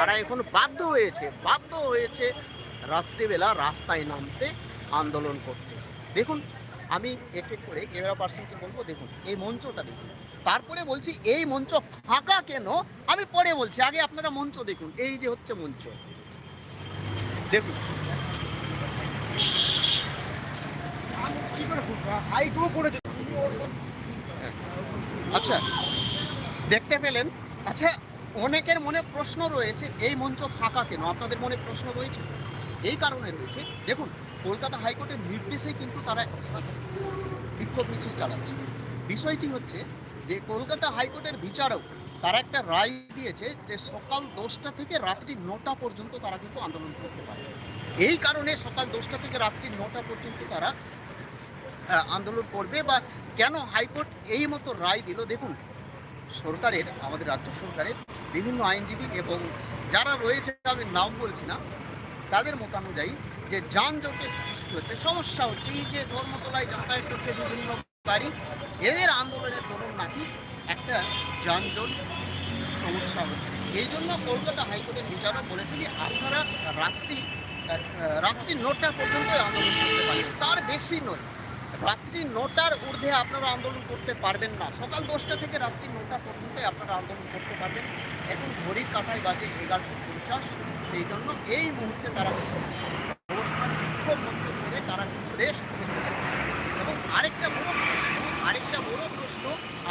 তারা এখন বাধ্য হয়েছে বাধ্য হয়েছে রাত্রিবেলা রাস্তায় নামতে, আন্দোলন করতে। দেখুন, আমি এক এক করে ক্যামেরা পার্সনকে বলব, দেখুন, এই মঞ্চটা দেখুন। তারপরে বলছি, এই মঞ্চ ফাঁকা কেন? আমি পরে বলছি, আগে আপনারা মঞ্চ দেখুন, এই যে হচ্ছে মঞ্চ। দেখুন। আচ্ছা দেখতে পেলেন? আচ্ছা অনেকের মনে প্রশ্ন রয়েছে, এই মঞ্চ ফাঁকা কেন? আপনাদের মনে প্রশ্ন রয়েছে? এই কারণে রয়েছে। দেখুন, কলকাতা হাইকোর্টের নির্দেশে কিন্তু তারা বিক্ষোভ মিছিল চালাচ্ছে। বিষয়টি হচ্ছে যে, কলকাতা হাইকোর্টের বিচারক তারা একটা রায় দিয়েছে যে, সকাল দশটা থেকে রাত্রি নটা পর্যন্ত তারা কিন্তু আন্দোলন করতে পারে এই কারণে সকাল দশটা থেকে রাত্রি নটা পর্যন্ত তারা আন্দোলন করবে বা কেন হাইকোর্ট এই মতো রায় দিল? দেখুন, সরকারের, আমাদের রাজ্য সরকারের বিভিন্ন আইনজীবী এবং যারা রয়েছে, আমি নাম বলছি না, তাদের মতানুযায়ী যে যানজটের সৃষ্টি হচ্ছে, সমস্যা হচ্ছে, এই যে ধর্মতলায় যাতায়াত করছে বিভিন্ন গাড়ি, এদের আন্দোলনের দরুন নাকি একটা যানজট সমস্যা হচ্ছে। এই জন্য কলকাতা হাইকোর্টের বিচারক বলেছে যে আপনারা রাত্রি রাত্রি নটা পর্যন্ত আন্দোলন করতে পারেন তার বেশি নয়, রাত্রি নটার ঊর্ধ্বে আপনারা আন্দোলন করতে পারবেন না। সকাল দশটা থেকে রাত্রি নটা পর্যন্ত আপনারা আন্দোলন করতে পারবেন। এখন ঘড়ির কাঁটায় বাজে এগারোটা পঞ্চাশ। সেই জন্য এই মুহূর্তে তারা অবস্থান বিক্ষোভ মঞ্চ ছেড়ে তারা করেছে এবং আরেকটা বড় প্রশ্ন, আরেকটা বড় প্রশ্ন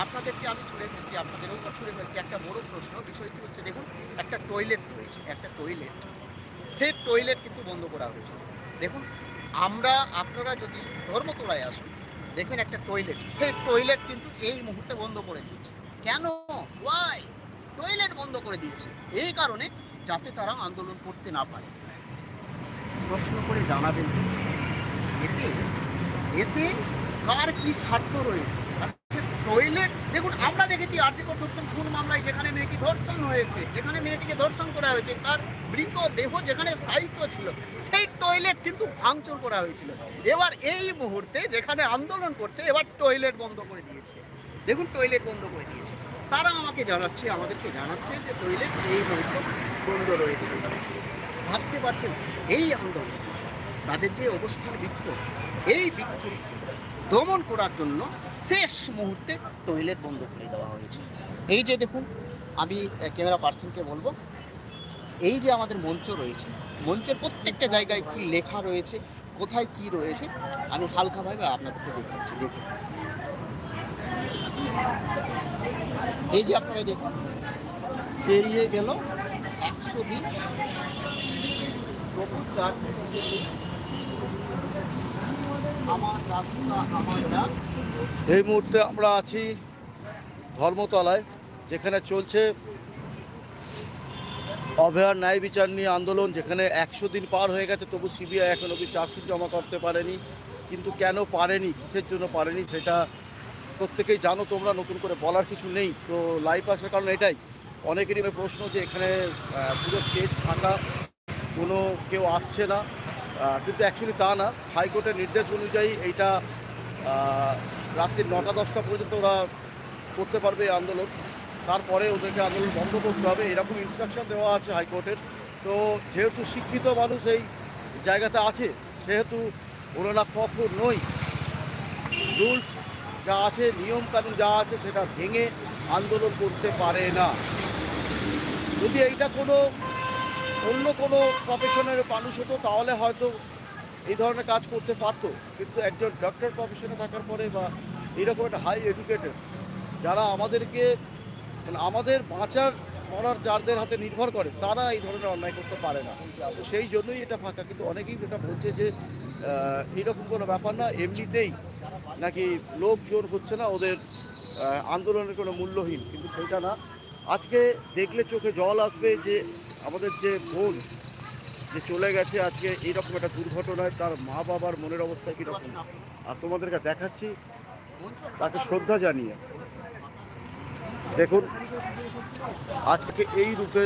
আপনাদেরকে আমি ছুড়ে ফেলছি, আপনাদের উপর ছুড়ে ফেলছি। একটা বড় প্রশ্ন, বিষয়টি হচ্ছে দেখুন, একটা টয়লেট রয়েছে, একটা টয়লেট সে টয়লেট কিন্তু বন্ধ করা হয়েছে। দেখুন, আমরা, আপনারা যদি ধর্মতলায় আসুন, দেখবেন একটা টয়লেট সেই টয়লেট কিন্তু এই মুহূর্তে বন্ধ করে দিয়েছে। কেন? ওয়াই টয়লেট বন্ধ করে দিয়েছে। এই কারণে যাতে তারা আন্দোলন করতে না পারে। প্রশ্ন করে জানাবেন এতে এতে কার কি স্বার্থ রয়েছে? আচ্ছা টয়লেট, দেখুন, আমরা দেখেছি আর্থিক ধর্ষণ খুন মামলায় যেখানে মেয়েটি ধর্ষণ হয়েছে, যেখানে মেয়েটিকে ধর্ষণ করা হয়েছে, তার মৃত দেহ যেখানে সাহিত্য ছিল, সেই টয়লেট কিন্তু ভাঙচুর করা হয়েছিল। এবার এই মুহূর্তে যেখানে আন্দোলন করছে, এবার টয়লেট বন্ধ করে দিয়েছে। দেখুন, টয়লেট বন্ধ করে দিয়েছে। তারা আমাকে জানাচ্ছে, আমাদেরকে জানাচ্ছে যে টয়লেট এই মুহূর্তে বন্ধ রয়েছে। ভাবতে পারছেন, এই আন্দোলন, তাদের যে অবস্থান বিক্ষোভ, এই বিক্ষোভ দমন করার জন্য শেষ মুহূর্তে টয়লেট বন্ধ করে দেওয়া হয়েছে। এই যে দেখুন, আমি ক্যামেরা পার্সনকে বলব, এই যে আমাদের মঞ্চ রয়েছে, মঞ্চের প্রত্যেকটা জায়গায় কি লেখা রয়েছে, কোথায় কি রয়েছে, আমি হালকাভাবে আপনাদেরকে দেখাচ্ছি, দেখুন। এই যে আপনারা দেখুন, পেরিয়ে গেল একশো দিন এই মুহূর্তে আমরা আছি ধর্মতলায়, যেখানে চলছে অভয়ার ন্যায় বিচার নিয়ে আন্দোলন, যেখানে একশো দিন পার হয়ে গেছে, তবু সিবিআই এখন অব্দি চার্জশিট জমা করতে পারেনি। কিন্তু কেন পারেনি? কিসের জন্য পারেনি? সেটা প্রত্যেকেই জানো তোমরা, নতুন করে বলার কিছু নেই। তো লাইভ আসার কারণ এটাই। অনেকেরই প্রশ্ন যে এখানে পুরো স্টেজ ফাঁকা, কোনো কেউ আসছে না। কিন্তু অ্যাকচুয়ালি তা না। হাইকোর্টের নির্দেশ অনুযায়ী এইটা রাত্রি নটা দশটা পর্যন্ত ওরা করতে পারবে এই আন্দোলন। তারপরে ওদেরকে আন্দোলন বন্ধ করতে হবে। এরকম ইনস্ট্রাকশন দেওয়া আছে হাইকোর্টের। তো যেহেতু শিক্ষিত মানুষ এই জায়গাতে আছে, সেহেতু ওনারা কঠোর নই রুলস যা আছে নিয়ম কানুন যা আছে সেটা ভেঙে আন্দোলন করতে পারে না। যদি এইটা কোনো অন্য কোনো প্রফেশনের মানুষ হতো, তাহলে হয়তো এই ধরনের কাজ করতে পারতো। কিন্তু একজন ডক্টর প্রফেশনে থাকার পরে বা এরকম একটা হাই এডুকেটেড যারা আমাদেরকে মানে আমাদের বাঁচার মরার যাদের হাতে নির্ভর করে, তারা এই ধরনের অন্যায় করতে পারে না। তো সেই জন্যই এটা ফাঁকা। কিন্তু অনেকেই এটা বলছে যে এরকম কোনো ব্যাপার না। এমনিতেই নাকি লোকজন হচ্ছে না ওদের আন্দোলনের কোনো মূল্যহীন, কিন্তু সেটা না। আজকে দেখলে চোখে জল আসবে যে আমাদের যে বোন যে চলে গেছে, আজকে এইরকম একটা দুর্ঘটনায় তার মা বাবার মনের অবস্থা কীরকম? আর তোমাদেরকে দেখাচ্ছি, তাকে শ্রদ্ধা জানিয়ে। দেখুন, আজকে এই রূপে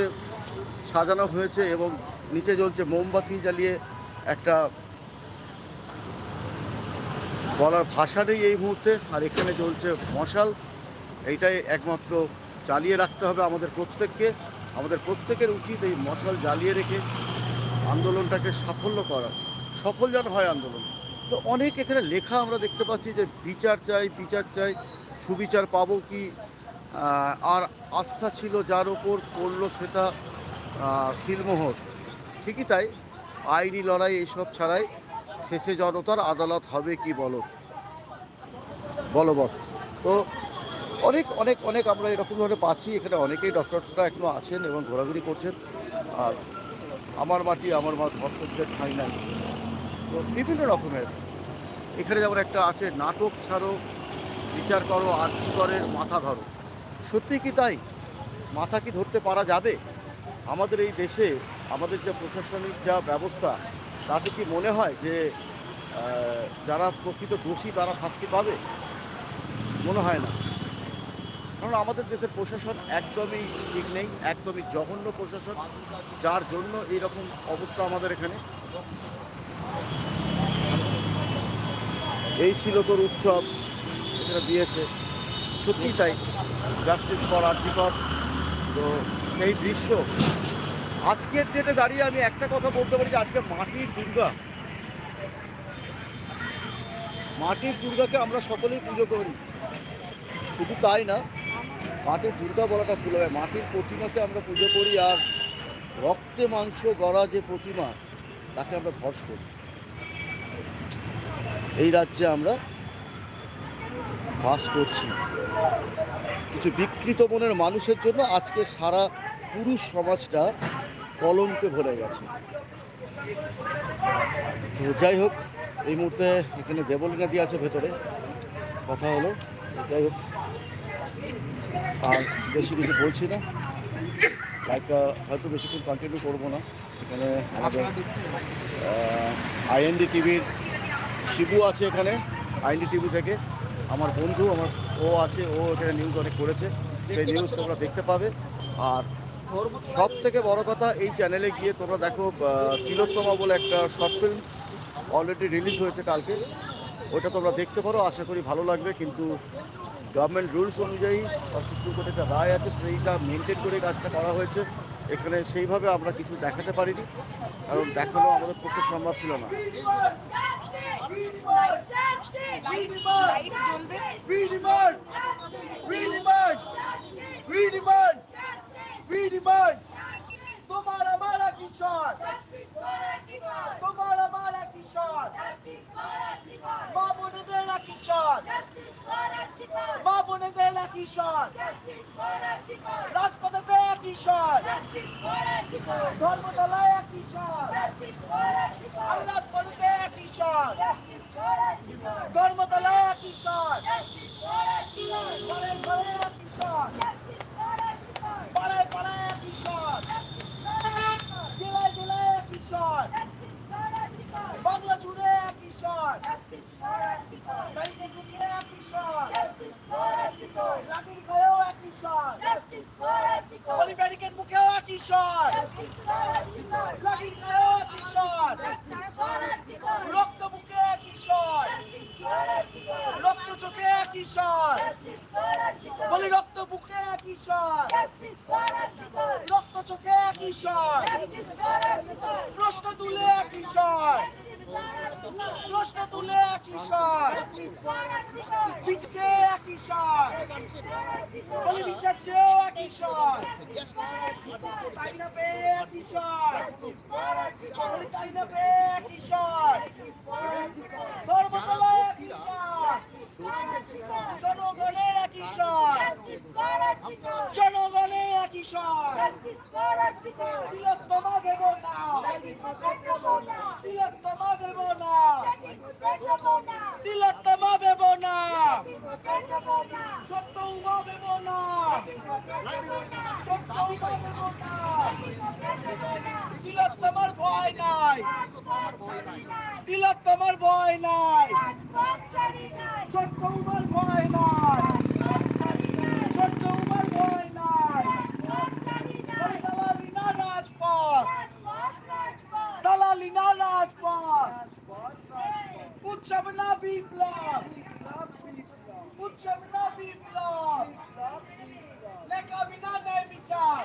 সাজানো হয়েছে এবং নিচে জ্বলছে মোমবাতি জ্বালিয়ে একটা বলার ভাষা নেই এই মুহূর্তে, আর এখানে চলছে মশাল। এইটাই একমাত্র চালিয়ে রাখতে হবে আমাদের প্রত্যেককে। আমাদের প্রত্যেকের উচিত এই মশাল জ্বালিয়ে রেখে আন্দোলনটাকে সাফল্য করা। সফল যেন হয় আন্দোলন। তো অনেক এখানে লেখা আমরা দেখতে পাচ্ছি যে বিচার চাই বিচার চাই, সুবিচার পাবো কি? আর আস্থা ছিল যার ওপর পড়ল সেটা সিলমোহর। ঠিকই তাই, আইনি লড়াই এইসব ছাড়াই শেষে জনতার আদালত হবে কি বলো? বলবৎ। তো অনেক অনেক অনেক আমরা এরকম ধরনের পাচ্ছি। এখানে অনেকেই ডক্টরসরা এখনও আছেন এবং ঘোরাঘুরি করছেন। আর আমার মাটি, আমার মা ধর্ষকদের ঠাঁই নাই। তো বিভিন্ন রকমের। এখানে যেমন একটা আছে, নাটক ছাড়ো, বিচার করো আর্থিকরের মাথা ধরো। সত্যি কি তাই? মাথা কি ধরতে পারা যাবে? আমাদের এই দেশে আমাদের যে প্রশাসনিক যা ব্যবস্থা তাতে কি মনে হয় যে যারা প্রকৃত দোষী তারা শাস্তি পাবে? মনে হয় না। কারণ আমাদের দেশের প্রশাসন একদমই ঠিক নেই, একদমই জঘন্য প্রশাসন, যার জন্য এইরকম অবস্থা আমাদের এখানে। এই ছিল তোর উৎসব, যেটা দিয়েছে। সত্যি তাই জাস্টিস ফর আর্জিকর তো সেই দৃশ্য আজকের ডেটে দাঁড়িয়ে আমি একটা কথা বলতে পারি যে আজকে মাটির দুর্গা। মাটির দুর্গাকে আমরা সকলেই পুজো করি। শুধু তাই না, মাটির দুর্গা বলাটা ভুল হবে মাটির প্রতিমাকে আমরা পুজো করি আর রক্তে মাংস গড়া যে প্রতিমা, তাকে আমরা ধর্ষ করি এই রাজ্যে আমরা বাস করছি। কিছু বিকৃত মনের মানুষের জন্য আজকে সারা পুরুষ সমাজটা কলঙ্কে ভরে গেছে। তো যাই হোক এই মুহূর্তে এখানে দেবলিনা দিয়ে আছে ভেতরে। কথা হলো যাই হোক আর বেশি কিছু বলছি না। লাইভটা হয়তো বেশিক্ষণ কন্টিনিউ করব না। এখানে আমাদের আইএনডি টিভির শিবু আছে এখানে আইএনডি টিভি থেকে। আমার বন্ধু আমার ও আছে ও এখানে নিউজ অনেক করেছে। সেই নিউজ তোমরা দেখতে পাবে। আর সব থেকে বড় কথা এই চ্যানেলে গিয়ে তোমরা দেখো তিলোত্তমা বলে একটা শর্ট ফিল্ম অলরেডি রিলিজ হয়েছে কালকে। ওটা তোমরা দেখতে পারো আশা করি ভালো লাগবে কিন্তু গভর্নমেন্ট রুলস অনুযায়ী সুপ্রিম কোর্টের একটা রায় আছে সেইটা মেনটেন করে কাজটা করা হয়েছে। এখানে সেইভাবে আমরা কিছু দেখাতে পারিনি কারণ দেখানো আমাদের পক্ষে সম্ভব ছিল না। We demand, we demand, we demand, Read your mind. Tomara Malaki Shah. Tomara Malaki Shah. Mabu Nadella Kishan. Mabu Nadella Kishan. Raspa Nadella Kishan. Dormu Nadella Kishan. জনগণের কিশোর জনগণের কিশোর তিলোত্তমা দেব না তিলোত্তমা দেব না তিলোত্তমা দেব না ছোট্ট উমা দেব না না তিলোত্তমার ভয় নাই। তিলোত্তমার ভয় নাই। ছোট্ট উমার ভয় নাই। ছোট্ট উমার ভয় নাই। দালালিনা রাজপথ। দালালিনা রাজপথ। উৎসব না বিপ্লব। উৎসব না বিপ্লব। লেখা দেখাবি না ন্যায় বিচার।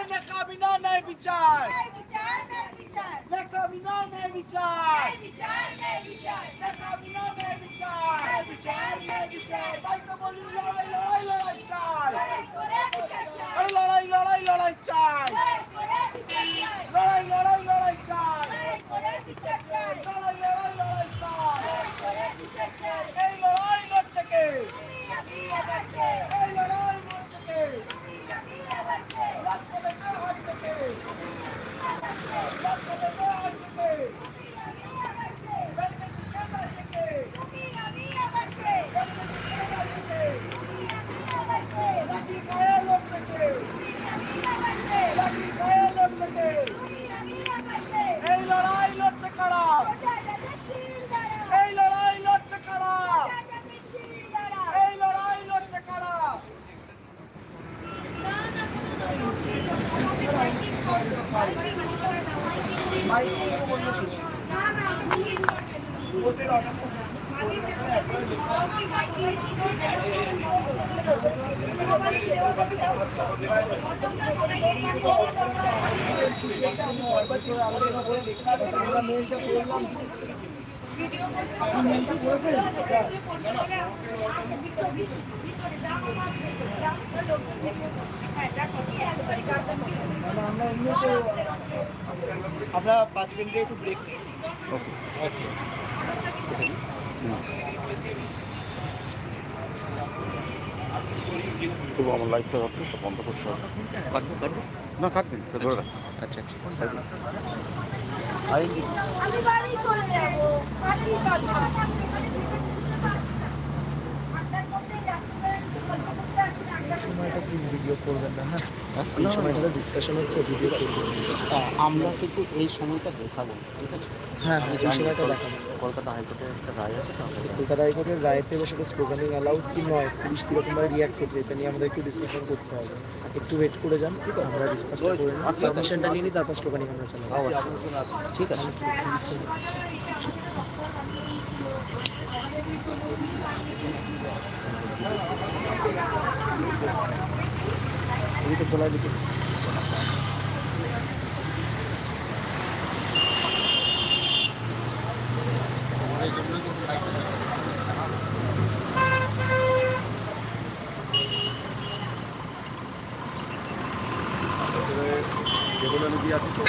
ন্যায় বিচার ন্যায় বিচার আরে দেখাবি না ন্যায় বিচার ন্যায় বিচার ন্যায় বিচার দেখাবি না ন্যায় বিচার ন্যায় বিচার ন্যায় বিচার দেখাবি না ন্যায় বিচার ন্যায় বিচার ন্যায় বিচার তাই তো বলি লড়াই লড়াই লড়াই চাই লড়াই করে বিচার চাই আরে লড়াই লড়াই লড়াই চাই লড়াই করে বিচার চাই লড়াই লড়াই লড়াই চাই লড়াই করে বিচার চাই লড়াই লড়াই লড়াই চাই লড়াই করে বিচার চাই এই লড়াই লড়ছে কে তুমি আমি আবার কে এই লড়াই লড়ছে কে তুমি আমি আবার কে রাজপথে কে হাঁটছে কে আবার কে রাজপথে কে হাঁটছে কে তুমি আমি আবার কে রাজপথে কে হাঁটছে কে তুমি আমি আবার কে রাজপথে কে হাঁটছে কে তুমি আমি আবার কে লাঠি গায়ে লড়ছে কে তুমি আমি আবার কে লাঠি গায়ে লড়ছে কে তুমি আমি আবার কে এই লড়াই লড়ছে কারা ওটা যাতে শির দাঁড়া এই লড়াই লড়ছে কারা ওটা যাতে শির দাঁড়া এই লড়াই লড়ছে কারা না না কোনো সমাজে মাইকিং করবে মাইকিং করে না মাইকিং না না ভোটের অর্ডার আমরা পাঁচ মিনিটে একটু ব্রেক নিয়েছি। তবু আমার লাইফটা রাখতে বন্ধ করতে হবে। কাটবো কাটবো? না কাটবেন ধরে রাখ আচ্ছা আচ্ছা আইন আমি বাড়ি চলে যাব বাড়ি কাজ সময়টা প্লিজ ভিডিও করবেন না হ্যাঁ? এই সময়টা ডিসকাশন হচ্ছে ভিডিও করবেন। হ্যাঁ, আমরা কিন্তু এই সময়টা দেখাবো ঠিক আছে? হ্যাঁ এই সময়টা দেখাবো। কলকাতা হাইকোর্টের একটা রায় আছে কলকাতা হাইকোর্টের রায়তে এবার সেটা অ্যালাউড কি নয় পুলিশ কীরকমভাবে রিয়াক্ট করছে এটা নিয়ে আমাদের একটু ডিসকাশন করতে হবে। একটু ওয়েট করে যান ঠিক আছে? আমরা ডিসকাস করে নিই আচ্ছা, পারমিশনটা নিয়ে নিই তারপর স্লোগানিং আমরা চালাবো ঠিক আছে। তো চলে দিকে যেগুলো নদী আছে তো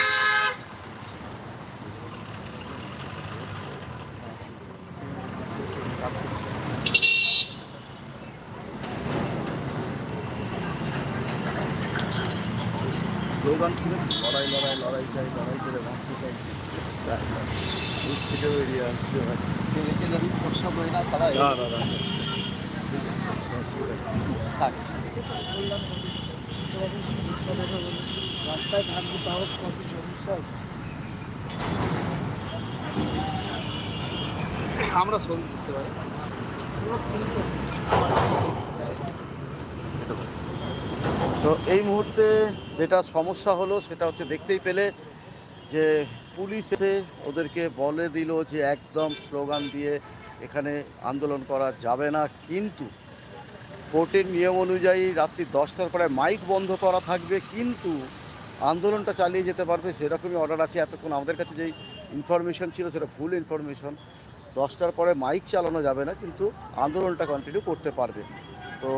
স্লোগান শুনে লড়াই লড়াই লড়াই চাই লড়াই করে বাঁচতে চাইছি না তারা। রাস্তায় তাও সমস্যা আমরা সবই বুঝতে পারি তো এই মুহূর্তে যেটা সমস্যা হলো সেটা হচ্ছে দেখতেই পেলে যে পুলিশ এসে ওদেরকে বলে দিল যে একদম স্লোগান দিয়ে এখানে আন্দোলন করা যাবে না। কিন্তু কোর্টের নিয়ম অনুযায়ী রাত্রি দশটার পরে মাইক বন্ধ করা থাকবে, কিন্তু আন্দোলনটা চালিয়ে যেতে পারবে সেরকমই অর্ডার আছে। এতক্ষণ আমাদের কাছে যেই ইনফরমেশন ছিল সেটা ভুল ইনফরমেশন দশটার পরে মাইক চালানো যাবে না, কিন্তু আন্দোলনটা কন্টিনিউ করতে পারবে। তো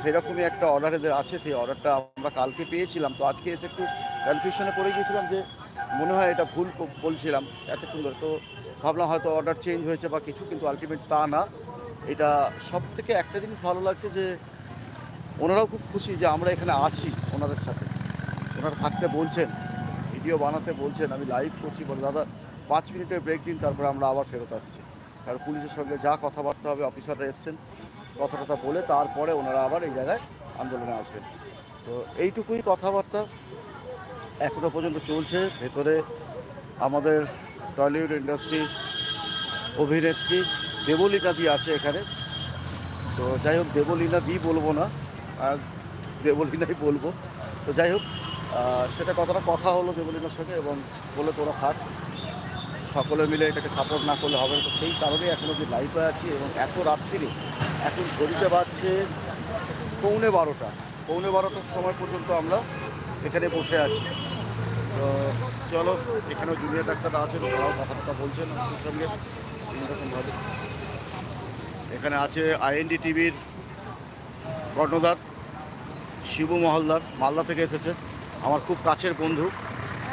সেরকমই একটা অর্ডার এদের আছে, সেই অর্ডারটা আমরা কালকে পেয়েছিলাম। তো আজকে এসে একটু কনফিউশনে পড়ে গিয়েছিলাম যে মনে হয় এটা ভুল বলছিলাম এতক্ষণ ধরে। তো ভাবলাম হয়তো অর্ডার চেঞ্জ হয়েছে বা কিছু, কিন্তু আলটিমেট তা না। এটা সব থেকে একটা জিনিস ভালো লাগছে যে ওনারাও খুব খুশি যে আমরা এখানে আছি ওনাদের সাথে। ওনারা থাকতে বলছেন ভিডিও বানাতে বলছেন, আমি লাইভ করছি বলে, দাদা, পাঁচ মিনিটের ব্রেক দিন, তারপরে আমরা আবার ফেরত আসছি। কারণ পুলিশের সঙ্গে যা কথাবার্তা হবে অফিসাররা এসছেন কথা টথা বলে তারপরে ওনারা আবার এই জায়গায় আন্দোলনে আসবেন। তো এইটুকুই কথাবার্তা। এখনও পর্যন্ত চলছে। ভেতরে আমাদের টলিউড ইন্ডাস্ট্রি অভিনেত্রী দেবলীনা দি আছে এখানে। তো যাই হোক, দেবলীনা দি বলব না, আর দেবলীনাই বলব। তো যাই হোক সেটা কতটা কথা হলো দেবলীনার সঙ্গে এবং বলে তোরা থাক। সকলে মিলে এটাকে সাপোর্ট না করলে হবে তো সেই কারণে এখনও যে লাইভে আছি এবং এত রাত্রিরে এখন ঘড়িতে বাজছে পৌনে বারোটা। পৌনে বারোটার সময় পর্যন্ত আমরা এখানে বসে আছি। তো চলো, এখানেও জুনিয়র ডাক্তার আছেন ওরাও কথা বলছেন সঙ্গে। এখানে আছে আইএনডি টিভির কর্ণধার, শিবু মহলদার, মালদা থেকে এসেছে, আমার খুব কাছের বন্ধু।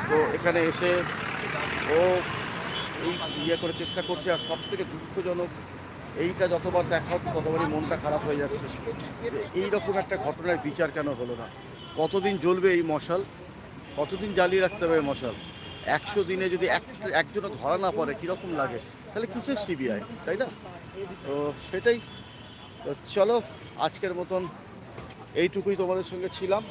তো এখানে এসে ও এই ইয়ে করে চেষ্টা করছে, আর সব থেকে দুঃখজনক, এইটা যতবার দেখা হচ্ছে, ততবারই মনটা খারাপ হয়ে যাচ্ছে। যে এইরকম একটা ঘটনার বিচার কেন হলো না? কতদিন জ্বলবে এই মশাল? কতদিন জ্বালিয়ে রাখতে হবে মশাল? একশো দিনে যদি এক একজনও ধরা না পড়ে, কীরকম লাগে? তাহলে কিসের সিবিআই, তাই না? তো সেটাই। তো চলো, আজকের মতন এইটুকুই তোমাদের সঙ্গে ছিলাম।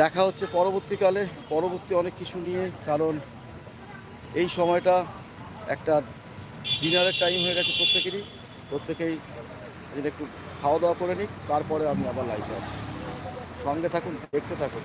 দেখা হচ্ছে পরবর্তীকালে। পরবর্তী অনেক কিছু নিয়ে, কারণ এই সময়টা একটা ডিনারের টাইম হয়ে গেছে প্রত্যেকেরই। প্রত্যেকেই একটু খাওয়া দাওয়া করে নিক, তারপরে আমি আবার লাইভে আসি সঙ্গে থাকুন, দেখতে থাকুন।